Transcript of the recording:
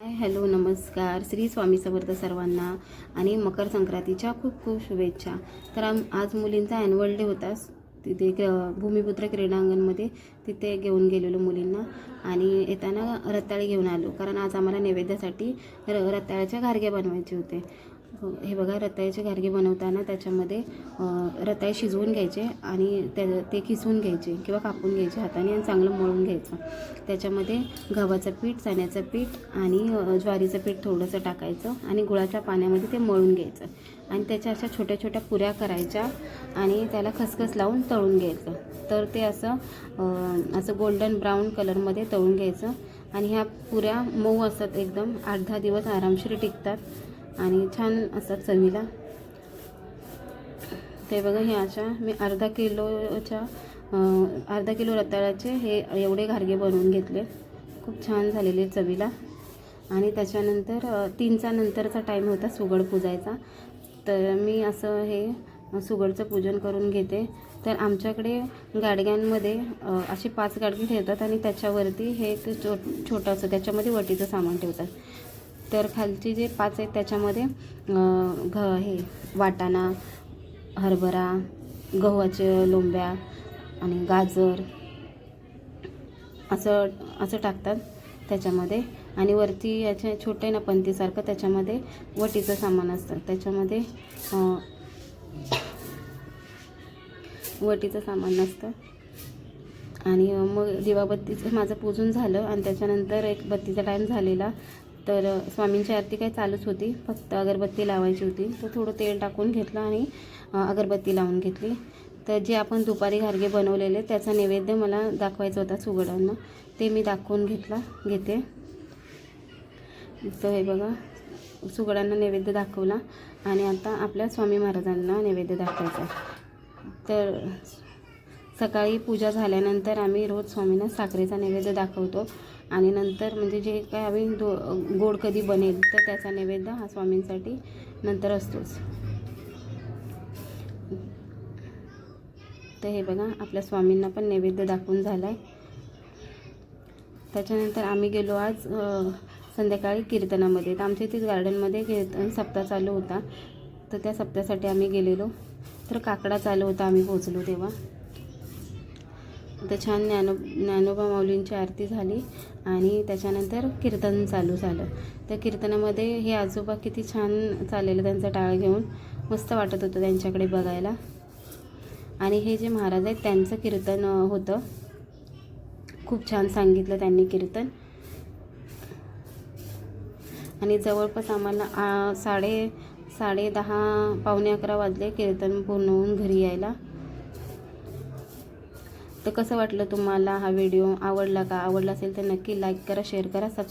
Hi hello नमस्कार. श्री स्वामी समर्थ सर्वांना आणि मकर संक्रांतीच्या खूप खूप शुभेच्छा. तर आम आज मुलींचा ॲन्युअल डे होता. तिथे क- भूमिपुत्र क्रीडांगणमध्ये तिथे घेऊन गेलेलो मुलींना. आणि येताना रताळे घेऊन आलो कारण आज आम्हाला नैवेद्यासाठी र रताळ्याच्या घारगे बनवायचे होते. हो, हे बघा रताळ्याचे घारगे बनवताना त्याच्यामध्ये रताळे शिजवून घ्यायचे आणि त्या ते किसून घ्यायचे किंवा कापून घ्यायचे हाताने आणि चांगलं मळून घ्यायचं. त्याच्यामध्ये गव्हाचं पीठ चण्याचं पीठ आणि ज्वारीचं पीठ थोडंसं टाकायचं आणि गुळाच्या पाण्यामध्ये ते मळून घ्यायचं. आणि त्याच्या अशा छोट्या छोट्या पुऱ्या करायच्या आणि त्याला खसखस लावून तळून घ्यायचं. तर ते असं असं गोल्डन ब्राऊन कलरमध्ये तळून घ्यायचं. आणि ह्या पुऱ्या मऊ असतात एकदम आठ दहा दिवस आरामशीर टिकतात. आणि छान असतात चवीला. ते बघा हे अशा मी अर्धा किलोच्या अर्धा किलो रताळ्याचे हे एवढे घारगे बनवून घेतले. खूप छान झालेले चवीला. आणि त्याच्यानंतर तीनचा नंतरचा टाईम होता सुगड पूजायचा. तर मी असं हे सुगडचं पूजन करून घेते. तर आमच्याकडे गाडग्यांमध्ये असे पाच गाडगी ठेवतात आणि त्याच्यावरती हे एक छो छोटंसं त्याच्यामध्ये वटीचं सामान ठेवतात. तर खालची जे पाच आहेत त्याच्यामध्ये घ हे वाटाणा हरभरा गव्हाच्या लोंब्या आणि गाजर असं असं टाकतात त्याच्यामध्ये. आणि वरती याच्या छोटे ना पंतीसारखं त्याच्यामध्ये वटीचं सामान असतं. त्याच्यामध्ये वटीचं सामान नसतं. आणि मग दिवाबत्तीचं माझं पूजन झालं आणि त्याच्यानंतर एक बत्तीचा टाईम झालेला. तर स्वामींची आरती काही चालूच होती. फक्त अगरबत्ती लावायची होती. तर थोडं तेल टाकून घेतलं आणि अगरबत्ती लावून घेतली. तर जे आपण दुपारी घारगे बनवलेले त्याचा नैवेद्य मला दाखवायचा होता सुगडांना. ते मी दाखवून घेतला घेते. तर हे बघा सुगडांना नैवेद्य दाखवला. आणि आता आपल्या स्वामी महाराजांना नैवेद्य दाखवायचा आहे. तर सकाळी पूजा झाल्यानंतर आम्ही रोज स्वामींना साखरेचा नैवेद्य दाखवतो. आणि नंतर म्हणजे जे काय आम्ही दो गोड कधी बनेल तर त्याचा नैवेद्य हा स्वामींसाठी नंतर असतोच. तर हे बघा आपल्या स्वामींना पण नैवेद्य दाखवून झाला आहे त्याच्यानंतर आम्ही गेलो आज संध्याकाळी कीर्तनामध्ये. तर आमच्या इथेच गार्डनमध्ये कीर्तन सप्ताह चालू होता. तर त्या सप्त्यासाठी आम्ही गेलेलो. तर काकडा चालू होता आम्ही पोचलो तेव्हा. तर छान ज्ञानो ज्ञानोबा माऊलींची आरती झाली आणि त्याच्यानंतर कीर्तन चालू झालं. त्या कीर्तनामध्ये हे आजोबा किती छान चाललेलं त्यांचा टाळ घेऊन मस्त वाटत होतं त्यांच्याकडे बघायला. आणि हे जे महाराज आहेत त्यांचं कीर्तन होतं. खूप छान सांगितलं त्यांनी कीर्तन. आणि जवळपास आम्हाला साडे साडे दहा पावणे अकरा वाजले. कीर्तन पूर्ण होऊन घरी यायला. तर कसं वाटलं तुम्हाला हा व्हिडिओ आवडला का? आवडला असेल तर नक्की लाईक करा शेअर करा सबस्क्राईब